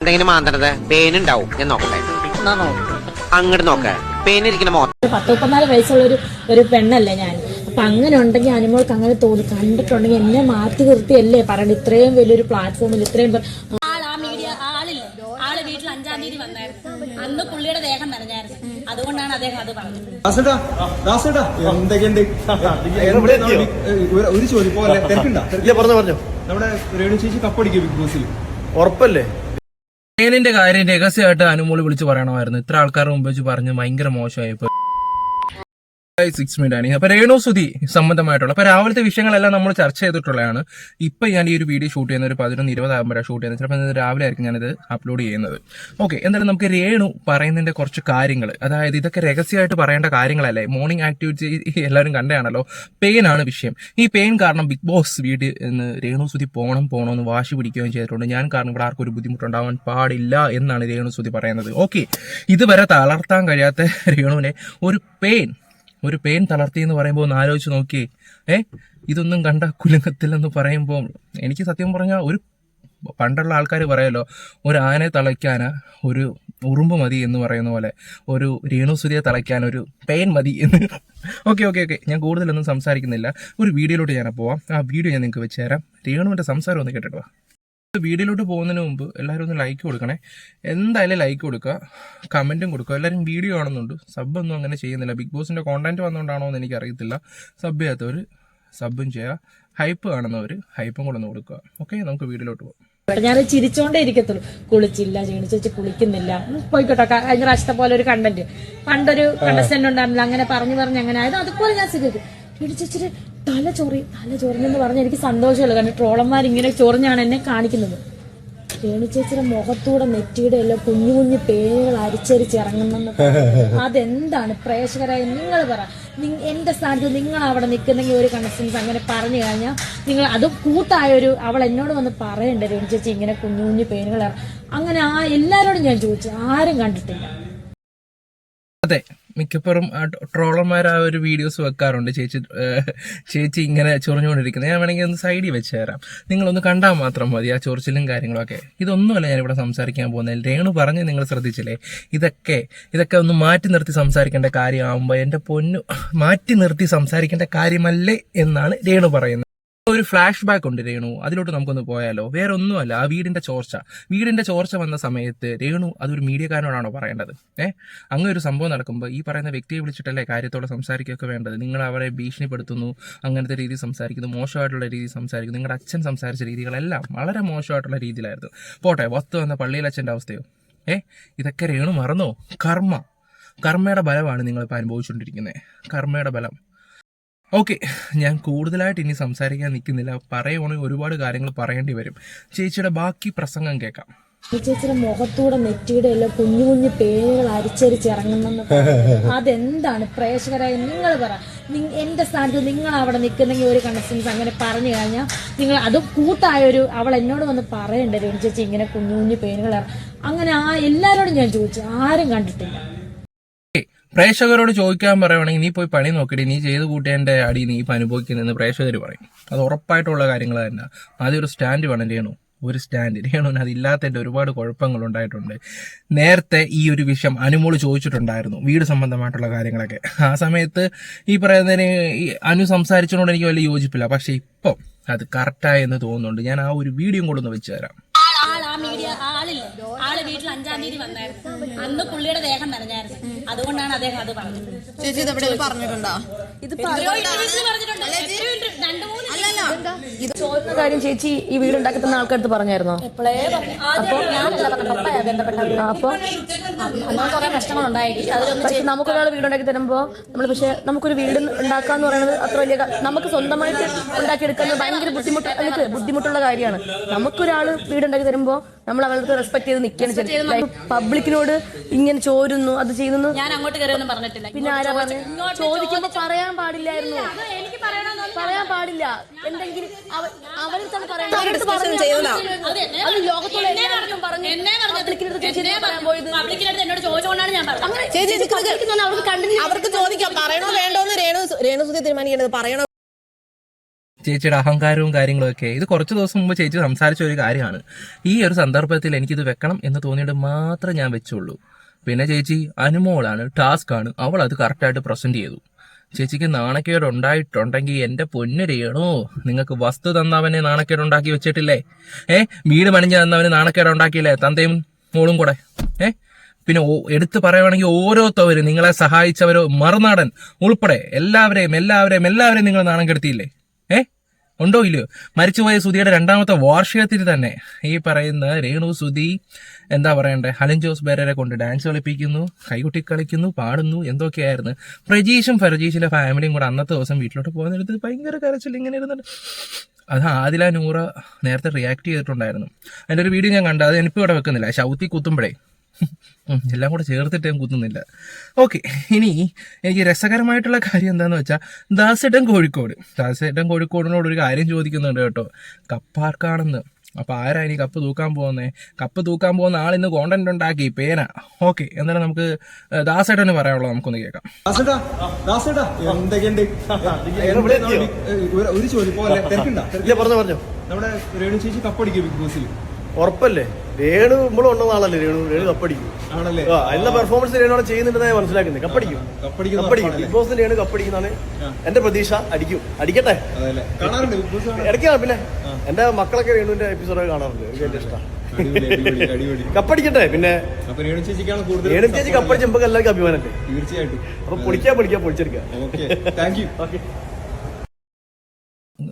എന്തെങ്കിലും മാന്തണത്? പേനുണ്ടാവും ഞാൻ നോക്കട്ടെ. അങ്ങോട്ട് നോക്ക. പേനിരിക്കുന്ന മോ പത്ത് മുപ്പത്തിനാല് വയസ്സുള്ള ഒരു ഒരു പെണ്ണല്ലേ ഞാൻ. അപ്പൊ അങ്ങനെ ഉണ്ടെങ്കിൽ അനുമോൾക്ക് അങ്ങനെ തോന്നി. കണ്ടിട്ടുണ്ടെങ്കിൽ എന്നെ മാറ്റി നിർത്തിയല്ലേ പറയണ്ട ഇത്രയും വലിയൊരു പ്ലാറ്റ്ഫോമിൽ ഇത്രയും ആൾ ആ മീഡിയ ആളില്ലേ? ആൾ വീട്ടിൽ അഞ്ചാം തീയതി വന്നായിരുന്നു. അന്ന് പുള്ളിയുടെ ദേഹം നനഞ്ഞായിരുന്നു. അതുകൊണ്ടാണ് അദ്ദേഹം അത് പറഞ്ഞത്. ഒരു- ചോദ്യം. പോലെ തിരക്കുണ്ടോ? ഇല്ല പറഞ്ഞു പറഞ്ഞു. നമ്മുടെ രേണു ചേച്ചി കപ്പടിക്കും ബിഗ് ബോസിൽ ഉറപ്പല്ലേ? പേനിന്റെ കാര്യം രഹസ്യമായിട്ട് അനുമോൾ വിളിച്ച് പറയണമായിരുന്നു. ഇത്ര ആൾക്കാരുടെ മുമ്പ് വെച്ച് പറഞ്ഞ് ഭയങ്കര മോശമായി ഇപ്പൊ സിക്സ് മിനിറ്റ് ആണ്. അപ്പൊ രേണു സുധി സംബന്ധമായിട്ടുള്ള അപ്പൊ രാവിലത്തെ വിഷയങ്ങളെല്ലാം നമ്മൾ ചർച്ച ചെയ്തിട്ടുള്ളതാണ്. ഇപ്പൊ ഞാൻ ഈ ഒരു വീഡിയോ ഷൂട്ട് ചെയ്യുന്ന ഒരു പതിനൊന്ന് ഇരുപതാകുമ്പോഴാണ് ഷൂട്ട് ചെയ്യുന്നത്. ചിലപ്പോൾ രാവിലെ ആയിരിക്കും ഞാനിത് അപ്ലോഡ് ചെയ്യുന്നത്. ഓക്കെ എന്തായാലും നമുക്ക് രേണു പറയുന്നതിന്റെ കുറച്ച് കാര്യങ്ങൾ അതായത് ഇതൊക്കെ രഹസ്യമായിട്ട് പറയേണ്ട കാര്യങ്ങളല്ലേ? മോർണിംഗ് ആക്ടിവിറ്റി എല്ലാവരും കണ്ടതാണല്ലോ. പെയിൻ ആണ് വിഷയം. ഈ പെയിൻ കാരണം ബിഗ് ബോസ് വീട് എന്ന് രേണു പോകണം പോകണം പോകണമെന്ന് വാശി പിടിക്കുകയും ചെയ്തിട്ടുണ്ട്. ഞാൻ കാരണം ഇവിടെ ആർക്കും ഒരു ബുദ്ധിമുട്ടുണ്ടാവാൻ പാടില്ല എന്നാണ് രേണു പറയുന്നത്. ഓക്കെ ഇതുവരെ തളർത്താൻ കഴിയാത്ത രേണുവിനെ ഒരു പെയിൻ ഒരു പേൻ തളർത്തി എന്ന് പറയുമ്പോൾ ഒന്ന് ആലോചിച്ച് നോക്കിയേ ഏ ഇതൊന്നും കണ്ട കുലുങ്ങത്തില്ലെന്ന് പറയുമ്പോൾ എനിക്ക് സത്യം പറഞ്ഞാൽ ഒരു പണ്ടുള്ള ആൾക്കാർ പറയല്ലോ ഒരു ആനയെ തളയ്ക്കാൻ ഒരു ഉറുമ്പ് മതി എന്ന് പറയുന്ന പോലെ ഒരു രേണുസുതിയെ തളയ്ക്കാൻ ഒരു പെയിൻ മതി എന്ന്. Okay okay okay. ഞാൻ കൂടുതലൊന്നും സംസാരിക്കുന്നില്ല. ഒരു വീഡിയോയിലോട്ട് ഞാൻ പോവാം. ആ വീഡിയോ ഞാൻ നിങ്ങൾക്ക് വെച്ച് തരാം. രേണുവിന്റെ സംസാരം ഒന്ന് കേട്ടിട്ട് വീഡിയോയിലോട്ട് പോകുന്നതിന് മുമ്പ് എല്ലാവരും ഒന്ന് ലൈക്ക് കൊടുക്കണേ. എന്തായാലും ലൈക്ക് കൊടുക്കുക കമന്റും കൊടുക്കുക. എല്ലാവരും വീഡിയോ കാണുന്നുണ്ട്. സബ് ഒന്നും അങ്ങനെ ചെയ്യുന്നില്ല. ബിഗ് ബോസിന്റെ കോണ്ടാക്റ്റ് വന്നുകൊണ്ടാണോ എന്ന് എനിക്ക് അറിയത്തില്ല സബ് ചെയ്യാത്തവർ സബും ചെയ്യുക. ഹൈപ്പ് കാണുന്നവർ ഹൈപ്പും കൂടെ ഒന്ന് കൊടുക്കുക. ഓക്കെ നമുക്ക് വീഡിയോയിലോട്ട് പോകാം. ഞാൻ ചിരിച്ചോണ്ടേ ഇരിക്കത്തുള്ളൂ. കുളിച്ചില്ല ചേച്ചി കുളിക്കുന്നില്ല. പോയിക്കോട്ടെ. കഴിഞ്ഞ പ്രാവശ്യത്തെ പോലെ ഒരു കണ്ടന്റ് പണ്ടൊരു കണ്ടസ്റ്റന്റ് ഉണ്ടായിരുന്നില്ല. അങ്ങനെ പറഞ്ഞു പറഞ്ഞ് അങ്ങനെ ആയത്. അതുപോലെ ഞാൻ സ്വീകരിക്കും. ചേച്ചിട്ട് തല ചൊറി തല ചൊറിഞ്ഞെന്ന് പറഞ്ഞ എനിക്ക് സന്തോഷമല്ല? കാരണം ട്രോളന്മാർ ഇങ്ങനെ ചൊറിഞ്ഞാണ് എന്നെ കാണിക്കുന്നത്. രേണു ചേച്ചിയുടെ മുഖത്തൂടെ നെറ്റിയുടെ എല്ലാം കുഞ്ഞു കുഞ്ഞു പേരുകൾ അരിച്ചരിച്ച് ഇറങ്ങുന്നെന്ന് അതെന്താണ് പ്രേക്ഷകരായ നിങ്ങൾ പറ. എന്റെ സ്ഥാനത്ത് നിങ്ങൾ അവിടെ നിൽക്കുന്നെങ്കിൽ ഒരു കണക്ഷൻസ് അങ്ങനെ പറഞ്ഞു കഴിഞ്ഞാൽ നിങ്ങൾ അത് കൂട്ടായൊരു അവൾ എന്നോട് വന്ന് പറയണ്ടേ രേണു ചേച്ചി ഇങ്ങനെ കുഞ്ഞു കുഞ്ഞു പേരുകൾ അങ്ങനെ ആ എല്ലാരോടും ഞാൻ ചോദിച്ചു ആരും കണ്ടിട്ടില്ല. അതെ മിക്കപ്പോഴും ട്രോളർമാർ ആ ഒരു വീഡിയോസ് വെക്കാറുണ്ട്. ചേച്ചി ചേച്ചി ഇങ്ങനെ ചൊറിഞ്ഞുകൊണ്ടിരിക്കുന്നത്. ഞാൻ വേണമെങ്കിൽ ഒന്ന് സൈഡിൽ വെച്ച് തരാം. നിങ്ങളൊന്ന് കണ്ടാൽ മാത്രം മതി ആ ചൊറിച്ചിലും കാര്യങ്ങളൊക്കെ. ഇതൊന്നുമല്ല ഞാനിവിടെ സംസാരിക്കാൻ പോകുന്നത്. രേണു പറഞ്ഞ് നിങ്ങൾ ശ്രദ്ധിച്ചില്ലേ? ഇതൊക്കെ ഇതൊക്കെ ഒന്ന് മാറ്റി നിർത്തി സംസാരിക്കേണ്ട കാര്യമാകുമ്പോൾ എന്റെ പൊന്നു മാറ്റി നിർത്തി സംസാരിക്കേണ്ട കാര്യമല്ലേ എന്നാണ് രേണു പറയുന്നത്. ഒരു ഫ്ലാഷ് ബാക്ക് ഉണ്ട് രേണു. അതിലോട്ട് നമുക്കൊന്ന് പോയാലോ? വേറെ ഒന്നുമല്ല ആ വീടിന്റെ ചോർച്ച. വീടിന്റെ ചോർച്ച വന്ന സമയത്ത് രേണു അതൊരു മീഡിയക്കാരനോടാണോ പറയേണ്ടത്? ഏഹ് അങ്ങനെ ഒരു സംഭവം നടക്കുമ്പോൾ ഈ പറയുന്ന വ്യക്തിയെ വിളിച്ചിട്ടല്ലേ കാര്യത്തോടെ സംസാരിക്കുകയൊക്കെ വേണ്ടത്? നിങ്ങൾ അവരെ ഭീഷണിപ്പെടുത്തുന്നു അങ്ങനത്തെ രീതി സംസാരിക്കുന്നു മോശമായിട്ടുള്ള രീതി സംസാരിക്കുന്നു. നിങ്ങളുടെ അച്ഛൻ സംസാരിച്ച രീതികളെല്ലാം വളരെ മോശമായിട്ടുള്ള രീതിയിലായിരുന്നു. പോട്ടെ വസ്തു വന്ന പള്ളിയിലച്ഛന്റെ അവസ്ഥയോ? ഏ? ഇതൊക്കെ രേണു മറന്നോ? കർമ്മ. കർമ്മയുടെ ബലമാണ് നിങ്ങളിപ്പോൾ അനുഭവിച്ചുകൊണ്ടിരിക്കുന്നത് കർമ്മയുടെ ബലം. ഓക്കെ ഞാൻ കൂടുതലായിട്ട് ഇനി സംസാരിക്കാൻ നിൽക്കുന്നില്ല. പറയുവാണെങ്കിൽ ഒരുപാട് കാര്യങ്ങൾ പറയേണ്ടി വരും. ചേച്ചിയുടെ ബാക്കി പ്രസംഗം കേൾക്കാം. ചേച്ചിയുടെ മുഖത്തൂടെ നെറ്റിയുടെ എല്ലാം കുഞ്ഞു കുഞ്ഞു പേരുകൾ അരിച്ചരിച്ച് ഇറങ്ങുന്നെന്ന് പറയുന്നത് അതെന്താണ്? പ്രേക്ഷകരായ നിങ്ങൾ പറ. എന്റെ സ്ഥാനത്ത് നിങ്ങൾ അവിടെ നിൽക്കുന്നെങ്കിൽ ഒരു കണ്ടസ്റ്റൻസ് അങ്ങനെ പറഞ്ഞു കഴിഞ്ഞാൽ നിങ്ങൾ അത് കൂട്ടായൊരു അവൾ എന്നോട് വന്ന് പറയണ്ടേ ചേച്ചി ഇങ്ങനെ കുഞ്ഞു കുഞ്ഞു പേരുകൾ അങ്ങനെ ആ എല്ലാരോടും ഞാൻ ചോദിച്ചു. ആരും കണ്ടിട്ടില്ല. പ്രേക്ഷകരോട് ചോദിക്കാൻ പറയുവാണെങ്കിൽ നീ പോയി പണി നോക്കിയിട്ട് നീ ചെയ്ത് കൂട്ടിയതിന്റെ അടി നീ ഇപ്പം അനുഭവിക്കുന്നതെന്ന് പ്രേക്ഷകർ പറയും. അത് ഉറപ്പായിട്ടുള്ള കാര്യങ്ങൾ തന്നെ. ആദ്യം ഒരു സ്റ്റാൻഡ് വേണം രേണു. ഒരു സ്റ്റാൻഡ്. രേണുവിന് അതില്ലാത്തതിന്റെ ഒരുപാട് കുഴപ്പങ്ങൾ ഉണ്ടായിട്ടുണ്ട്. നേരത്തെ ഈ ഒരു വിഷയം അനുമോൾ ചോദിച്ചിട്ടുണ്ടായിരുന്നു വീട് സംബന്ധമായിട്ടുള്ള കാര്യങ്ങളൊക്കെ. ആ സമയത്ത് ഈ പറയുന്നതിന് അനു സംസാരിച്ചതുകൊണ്ട് എനിക്ക് വലിയ യോജിപ്പില്ല. പക്ഷേ ഇപ്പം അത് കറക്റ്റായി എന്ന് തോന്നുന്നുണ്ട്. ഞാൻ ആ ഒരു വീഡിയോ കൂടെ ഒന്ന് വെച്ച് തരാം. ആൾ വീട്ടിൽ അഞ്ചാം തീയതി വന്നായിരുന്നു. അന്ന് പുള്ളിയുടെ ദേഹം നനഞ്ഞായിരുന്നു. അതുകൊണ്ടാണ് അദ്ദേഹം അത് പറഞ്ഞത്. ചേച്ചി ഇത് എവിടെ പറഞ്ഞിട്ടുണ്ടോ? ഇത് പറഞ്ഞിട്ടുണ്ട്? എത്രയോ inter- രണ്ട് മൂന്ന് ചോദിക്കുന്ന കാര്യം ചേച്ചി ഈ വീട് ഉണ്ടാക്കുന്ന തന്ന ആൾക്കാർക്ക് പറഞ്ഞായിരുന്നോ അപ്പൊ അപ്പൊ പക്ഷെ നമുക്കൊരാൾ വീട് ഉണ്ടാക്കി തരുമ്പോ നമ്മൾ പക്ഷെ നമുക്കൊരു വീട് ഉണ്ടാക്കാന്ന് പറയുന്നത് അത്ര വലിയ നമുക്ക് സ്വന്തമായിട്ട് ഉണ്ടാക്കിയെടുക്കുന്നത് ഭയങ്കര ബുദ്ധിമുട്ട് ബുദ്ധിമുട്ടുള്ള കാര്യമാണ്. നമുക്കൊരാൾ വീട് ഉണ്ടാക്കി തരുമ്പോ നമ്മൾ അവർക്ക് റെസ്പെക്ട് ചെയ്ത് നിൽക്കണം പബ്ലിക്കിനോട് ഇങ്ങനെ ചോരുന്നു അത് ചെയ്യുന്നു. ഞാൻ അങ്ങോട്ട് കയറിയൊന്നും പറഞ്ഞിട്ടില്ല. പിന്നെ ആരാ പറഞ്ഞു? ചോദിക്കുമ്പോ പറയാൻ പാടില്ലായിരുന്നു. അത് എനിക്ക് പറയണമെന്നല്ല പറയാൻ പാടില്ല. എന്തെങ്കിലും അവരിൽ തന്നെ പറയാൻ അത് എല്ലാവർക്കും പറഞ്ഞു അവർക്ക് ചോദിക്കാം. പറയണോ വേണ്ടോന്ന് രേണു രേണുസുതി തീരുമാനിക്കേണ്ടത് പറയണോ ചേച്ചിയുടെ അഹങ്കാരവും കാര്യങ്ങളും ഒക്കെ ഇത് കുറച്ച് ദിവസം മുമ്പ് ചേച്ചി സംസാരിച്ച ഒരു കാര്യമാണ്. ഈ ഒരു സന്ദർഭത്തിൽ എനിക്കിത് വെക്കണം എന്ന് തോന്നിയിട്ട് മാത്രം ഞാൻ വെച്ചുള്ളൂ. പിന്നെ ചേച്ചി അനുമോളാണ് ടാസ്ക് ആണ് അവൾ അത് കറക്റ്റായിട്ട് പ്രസന്റ് ചെയ്തു. ചേച്ചിക്ക് നാണക്കേട് ഉണ്ടായിട്ടുണ്ടെങ്കിൽ എന്റെ പൊന്നരിയണോ നിങ്ങൾക്ക് വസ്തു തന്നവനെ നാണക്കേട് ഉണ്ടാക്കി വെച്ചിട്ടില്ലേ? ഏ വീട് പണിഞ്ഞ് തന്നവന് നാണക്കേട് ഉണ്ടാക്കിയില്ലേ? തന്തയും മോളും കൂടെ. ഏ പിന്നെ എടുത്ത് പറയുവാണെങ്കിൽ ഓരോരുത്തവരും നിങ്ങളെ സഹായിച്ചവരോ മറുനാടൻ ഉൾപ്പെടെ എല്ലാവരെയും എല്ലാവരെയും എല്ലാവരെയും നിങ്ങൾ നാണം കെടുത്തിയില്ലേ? ഏ? ഉണ്ടോ ഇല്ലയോ? മരിച്ചുപോയ സുധിയുടെ രണ്ടാമത്തെ വാർഷികത്തിൽ തന്നെ. ഈ പറയുന്ന രേണു സുധി എന്താ പറയണ്ടേ? ഹലൻ ജോസ് ബേരരെ കൊണ്ട് ഡാൻസ് കളിപ്പിക്കുന്നു കൈകൊട്ടി കളിക്കുന്നു പാടുന്നു എന്തൊക്കെയായിരുന്നു? പ്രജീഷും ഫർജീഷിന്റെ ഫാമിലിയും കൂടെ അന്നത്തെ ദിവസം വീട്ടിലോട്ട് പോകുന്നിടത്ത് ഭയങ്കര കരച്ചിൽ ഇങ്ങനെ ഇരുന്നിട്ട് അത് ആദില നൂറ നേരത്തെ റിയാക്ട് ചെയ്തിട്ടുണ്ടായിരുന്നു. അതിന്റെ ഒരു വീഡിയോ ഞാൻ കണ്ടത് എനിക്കിപ്പോൾ ഇവിടെ വെക്കുന്നില്ല. ശൗത്തി കുത്തുമ്പോഴേ. എല്ലാം കൂടെ ചേർത്തിട്ട് ഞാൻ കുത്തുന്നില്ല. ഓക്കെ ഇനി എനിക്ക് രസകരമായിട്ടുള്ള കാര്യം എന്താന്ന് വെച്ചാൽ ദാസേട്ടൻ കോഴിക്കോട്. ദാസേട്ടൻ കോഴിക്കോടിനോട് ഒരു കാര്യം ചോദിക്കുന്നുണ്ട് കേട്ടോ. കപ്പാർക്കാണെന്ന് അപ്പൊ ആരാ ഇനി കപ്പ് തൂക്കാൻ പോകുന്നത് കപ്പ് തൂക്കാൻ പോകുന്ന ആൾ ഇന്ന് കോണ്ടന്റ് ഉണ്ടാക്കി പേന. ഓക്കെ എന്നാലും നമുക്ക് ദാസേട്ടന് പറയാനുള്ളത് നമുക്കൊന്ന് കേൾക്കാം? ഒരു- ചോദ്യം പോലെ തിരക്കുണ്ടോ? ഇല്ല പറഞ്ഞോ പറഞ്ഞോ. നമ്മുടെ രേണു ചേച്ചി കപ്പടിക്കും ബിഗ് ബോസിൽ? ഉറപ്പല്ലേ? രേണു ഇമ്പോഴും ഉണ്ടെന്ന ആളല്ലേ രേണു? രേണു കപ്പടിക്കും. ആണല്ലേ? ആ എല്ലാ പെർഫോമൻസ് രേണു അവിടെ ചെയ്യുന്നുണ്ടെന്ന് ഞാൻ മനസ്സിലാക്കുന്നത്. കപ്പടിക്കും. കപ്പടിക്കും. ബിഗ് ബോസിൽ രേണു കപ്പടിക്കുന്നതാണ്. എന്റെ പ്രതീക്ഷ അടിക്കും. അടിക്കട്ടെ? ഇടയ്ക്കാണ് പിന്നെ. എന്റെ മക്കളൊക്കെ രേണുവിന്റെ എപ്പിസോഡൊക്കെ കാണാറുണ്ട്. എനിക്ക് എന്റെ ഇഷ്ടം. കപ്പടിക്കട്ടെ പിന്നെ. രേണു ചേച്ചിക്കാണ് കൂടുതൽ രേണു ചേച്ചി കപ്പടിച്ച് നമുക്ക് എല്ലാവർക്കും അഭിമാനം തീർച്ചയായിട്ടും. അപ്പൊ പൊളിക്കാ പൊളിക്കാ പൊളിച്ചെടുക്കാം. ഓക്കെ താങ്ക് യു ഓക്കെ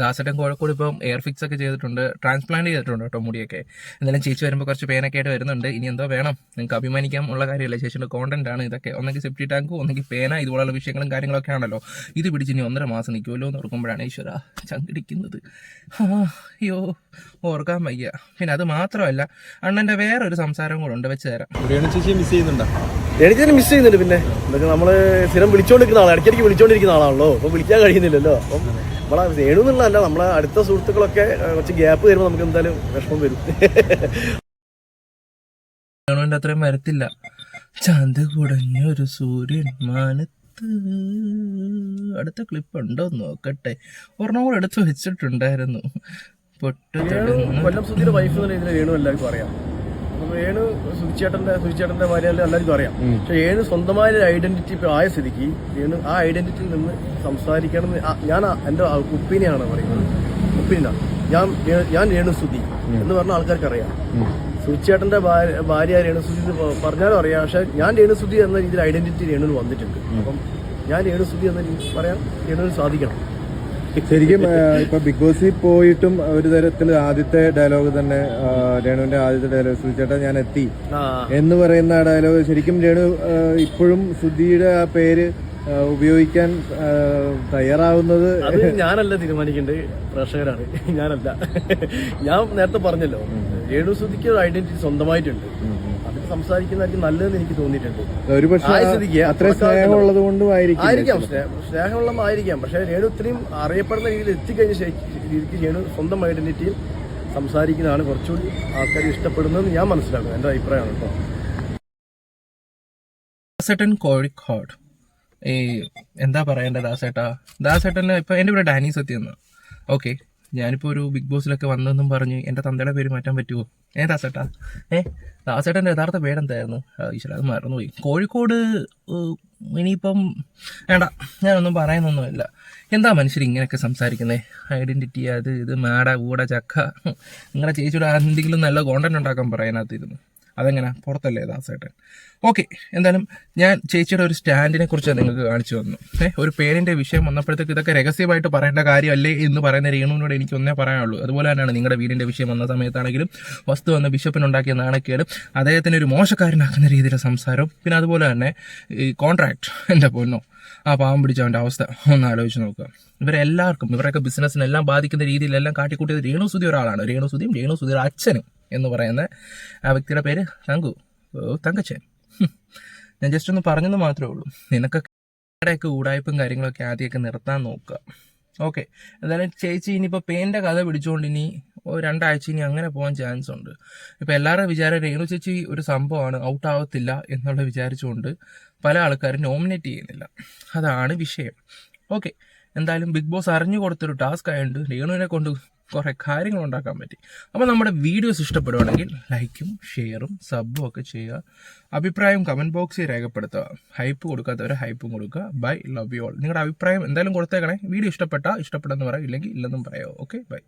ദാസേട്ടൻ കോഴിക്കോട് ഇപ്പം എയർ ഫിക്സ് ഒക്കെ ചെയ്തിട്ടുണ്ട്. ട്രാൻസ്പ്ലാന്റ് ചെയ്തിട്ടുണ്ട് കേട്ടോ മുടിയൊക്കെ. എന്തായാലും ചേച്ചി വരുമ്പോൾ കുറച്ച് പേനൊക്കെ ആയിട്ട് വരുന്നുണ്ട്. ഇനി എന്തോ വേണം. നിങ്ങൾക്ക് അഭിമാനിക്കാൻ ഉള്ള കാര്യമല്ല ചേച്ചിയുടെ കോണ്ടന്റ് ആണ് ഇതൊക്കെ. ഒന്നെങ്കിൽ സെപ്റ്റി ടാങ്കും ഒന്നെങ്കിൽ പേന ഇതുപോലുള്ള വിഷയങ്ങളും കാര്യങ്ങളൊക്കെ ആണല്ലോ. ഇത് പിടിച്ച് ഇനി ഒന്നര മാസം നിൽക്കുമല്ലോ എന്ന് ഓർക്കുമ്പോഴാണ് ഈശ്വര ചങ്കിടിക്കുന്നത്. അയ്യോ ഓർക്കാൻ വയ്യ. പിന്നെ അത് മാത്രമല്ല വേറെ ഒരു സംസാരം കൂടെ ഉണ്ട്. വെച്ച് തരാം. മിസ് ചെയ്യുന്നുണ്ടോ? മിസ് ചെയ്യുന്നുണ്ട് പിന്നെ. നമ്മൾ നമ്മൾ സ്ഥിരം വിളിച്ചോണ്ടിരിക്കുന്ന ആളാണ് ഇടയ്ക്കിടയ്ക്ക് വിളിച്ചോണ്ടിരിക്കുന്ന ആളാണല്ലോ. അപ്പൊ വിളിക്കാൻ കഴിയുന്നില്ലല്ലോ. അപ്പം നമ്മളെ എന്നുള്ളതല്ല നമ്മളെ അടുത്ത സുഹൃത്തുക്കളൊക്കെ കുറച്ച് ഗ്യാപ്പ് തരുമ്പോൾ നമുക്ക് എന്തായാലും വിഷമം വരും. അത്രയും വരത്തില്ല. ചന്ത് കുടഞ്ഞൊരു സൂര്യൻ മാനത്ത്. അടുത്ത ക്ലിപ്പ് ഉണ്ടോ നോക്കട്ടെ. ഒരെണ്ണം കൂടെ എടുത്ത് വെച്ചിട്ടുണ്ടായിരുന്നു. പൊട്ടു കൊല്ലം സുധീര വൈഫ് എന്നുള്ള രീതിയിൽ വേണു എല്ലാവർക്കും അറിയാം അപ്പൊ രേണു സുധിച്ചേട്ടന്റെ ഭാര്യ എല്ലാവർക്കും അറിയാം. പക്ഷെ രേണു സ്വന്തമായ ഒരു ഐഡന്റിറ്റി ഇപ്പൊ ആയ സ്ഥിതിക്ക് വേണു ആ ഐഡന്റിറ്റിയിൽ നിന്ന് സംസാരിക്കണം എന്ന് ഞാൻ എന്റെ ഉപ്പിനെയാണ് പറയുന്നത്. ഉപ്പിനാണ് ഞാൻ ഞാൻ രേണു സുധി എന്ന് പറഞ്ഞ ആൾക്കാർക്ക് അറിയാം സുധിച്ചേട്ടന്റെ ഭാര്യ ഭാര്യ രേണു സുധി എന്ന് പ- പറഞ്ഞാലും അറിയാം. പക്ഷെ ഞാൻ രേണു സുധി എന്ന രീതിയിൽ ഐഡന്റിറ്റി രേണുവിന് വന്നിട്ടുണ്ട്. അപ്പം ഞാൻ രേണു സുധി എന്ന രീതി പറയാൻ രേണുവിന് സാധിക്കണം. ശരിക്കും ഇപ്പൊ ബിഗ് ബോസിൽ പോയിട്ടും ഒരു തരത്തിൽ ആദ്യത്തെ ഡയലോഗ് തന്നെ രേണുവിന്റെ ആദ്യത്തെ ഡയലോഗ് സുചേട്ടാ ഞാൻ എത്തി. എന്ന് പറയുന്ന ഡയലോഗ് ശരിക്കും രേണു ഇപ്പോഴും സുധിയുടെ ആ പേര് ഉപയോഗിക്കാൻ തയ്യാറാവുന്നത് ഞാനല്ല തീരുമാനിക്കേണ്ടത് പ്രേക്ഷകരാണ്. ഞാനല്ല. ഞാൻ നേരത്തെ പറഞ്ഞല്ലോ രേണു രേണുസുതിക്ക് ഒരു ഐഡന്റിറ്റി സ്വന്തമായിട്ടുണ്ട്. സംസാരിക്കുന്നതായിരിക്കും നല്ലതെന്ന് എനിക്ക് തോന്നിയിട്ടുണ്ട്. ഒരു പക്ഷേ ആയ സ്ഥിതിക്ക് അത്ര അത്രക്കാർക്ക് കൊണ്ടും ആയിരിക്കാം. സ്നേ- സ്നേഹമുള്ളതായിരിക്കാം പക്ഷെ രേണു ഇത്രയും അറിയപ്പെടുന്ന രീതിയിൽ എത്തിക്കഴിഞ്ഞ രീതിക്ക് രേണു സ്വന്തം ഐഡന്റിറ്റിയിൽ സംസാരിക്കുന്നതാണ് കുറച്ചുകൂടി ആൾക്കാർ ഇഷ്ടപ്പെടുന്നതെന്ന് ഞാൻ മനസ്സിലാക്കുന്നു. എന്റെ അഭിപ്രായമാണ് കേട്ടോ. ദാസേട്ടൻ കോഴിക്കോട്. ഈ എന്താ പറയണ്ടേ ദാസേട്ടാ? ദാസേട്ടന് ഇപ്പൊ എന്റെ ഇവിടെ ഡാനി സത്യം ഓക്കെ. ഞാനിപ്പോ ഒരു ബിഗ് ബോസിലൊക്കെ വന്നതെന്നും പറഞ്ഞ് എന്റെ തന്തയുടെ പേര് മാറ്റാൻ പറ്റുമോ ഏ ദാസേട്ടാ. ഏ ദാസേട്ടന്റെ യഥാർത്ഥ പേരെന്തായിരുന്നു? ഈശ്വര അത് മറന്നുപോയി. കോഴിക്കോട് ഇനിയിപ്പം വേണ്ട ഞാനൊന്നും പറയുന്നൊന്നുമില്ല. എന്താ മനുഷ്യർ ഇങ്ങനെയൊക്കെ സംസാരിക്കുന്നത് ഐഡന്റിറ്റി അത് ഇത് മാട കൂട ചക്ക. നിങ്ങളുടെ ചേച്ചിയുടെ എന്തെങ്കിലും നല്ല കോണ്ടന്റ് ഉണ്ടാക്കാൻ പറയാനകത്തിരുന്നു അതെങ്ങനെ? പുറത്തല്ലേ ദാസേട്ടൻ? ഓക്കെ എന്തായാലും ഞാൻ ചേച്ചിയുടെ ഒരു സ്റ്റാൻഡിനെ കുറിച്ച് നിങ്ങൾക്ക് കാണിച്ചു തന്നു. ഏഹ് ഒരു പേരിന്റെ വിഷയം വന്നപ്പോഴത്തേക്ക് ഇതൊക്കെ രഹസ്യമായിട്ട് പറയേണ്ട കാര്യമല്ലേ എന്ന് പറയുന്ന രേണുവിനോട് എനിക്ക് ഒന്നേ പറയാനുള്ളൂ. അതുപോലെ തന്നെയാണ് നിങ്ങളുടെ വീടിന്റെ വിഷയം വന്ന സമയത്താണെങ്കിലും വസ്തു വന്ന ബിഷപ്പിനുണ്ടാക്കിയ നാണക്കേടും അദ്ദേഹത്തിന് ഒരു മോശക്കാരനാക്കുന്ന രീതിയിലെ സംസാരം പിന്നെ അതുപോലെ തന്നെ ഈ കോൺട്രാക്ട് എന്റെ പൊന്നോ ആ പാവം പിടിച്ചവന്റെ അവസ്ഥ ഒന്ന് ആലോചിച്ച് നോക്കുക. ഇവരെല്ലാവർക്കും ഇവരൊക്കെ ബിസിനസ്സിനെല്ലാം ബാധിക്കുന്ന രീതിയിലെല്ലാം കാട്ടിക്കൂട്ടിയത് രേണുസുതി ഒരാളാണ്. രേണുസുതിയും രേണുസുതിയുടെ അച്ഛനും. എന്ന് പറയുന്ന ആ വ്യക്തിയുടെ പേര് തങ്കു. തങ്കച്ചൻ. ഞാൻ ജസ്റ്റ് ഒന്ന് പറഞ്ഞെന്ന് മാത്രമേ ഉള്ളൂ. നിനക്കൊക്കെ കൂടായ്പും കാര്യങ്ങളൊക്കെ ആദ്യമൊക്കെ നിർത്താൻ നോക്കുക. ഓക്കെ എന്തായാലും ചേച്ചി ഇനിയിപ്പോൾ പേന്റെ കഥ പിടിച്ചുകൊണ്ട് ഇനി രണ്ടാഴ്ച ഇനി അങ്ങനെ പോകാൻ ചാൻസ് ഉണ്ട്. ഇപ്പം എല്ലാവരുടെ വിചാരം രേണു ചേച്ചി ഒരു സംഭവമാണ് ഔട്ട് ആവത്തില്ല എന്നുള്ള വിചാരിച്ചുകൊണ്ട് പല ആൾക്കാരും നോമിനേറ്റ് ചെയ്യുന്നില്ല. അതാണ് വിഷയം. ഓക്കെ എന്തായാലും ബിഗ് ബോസ് അറിഞ്ഞു കൊടുത്തൊരു ടാസ്ക് ആയതുകൊണ്ട് രേണുവിനെ കൊണ്ട് കുറെ കാര്യങ്ങൾ ഉണ്ടാക്കാൻ പറ്റി. അപ്പോൾ നമ്മുടെ വീഡിയോസ് ഇഷ്ടപ്പെടുവാണെങ്കിൽ ലൈക്കും ഷെയറും സബും ഒക്കെ ചെയ്യുക. അഭിപ്രായം കമന്റ് ബോക്സിൽ രേഖപ്പെടുത്തുക. ഹൈപ്പ് കൊടുക്കാത്തവരെ ഹൈപ്പും കൊടുക്കുക. ബൈ ലവ് യു ഓൾ നിങ്ങളുടെ അഭിപ്രായം എന്തായാലും കൊടുത്തേക്കണേ. വീഡിയോ ഇഷ്ടപ്പെട്ടാൽ ഇഷ്ടപ്പെട്ടെന്ന് പറയാം ഇല്ലെങ്കിൽ ഇല്ലെന്നും പറയാമോ ഓക്കെ ബൈ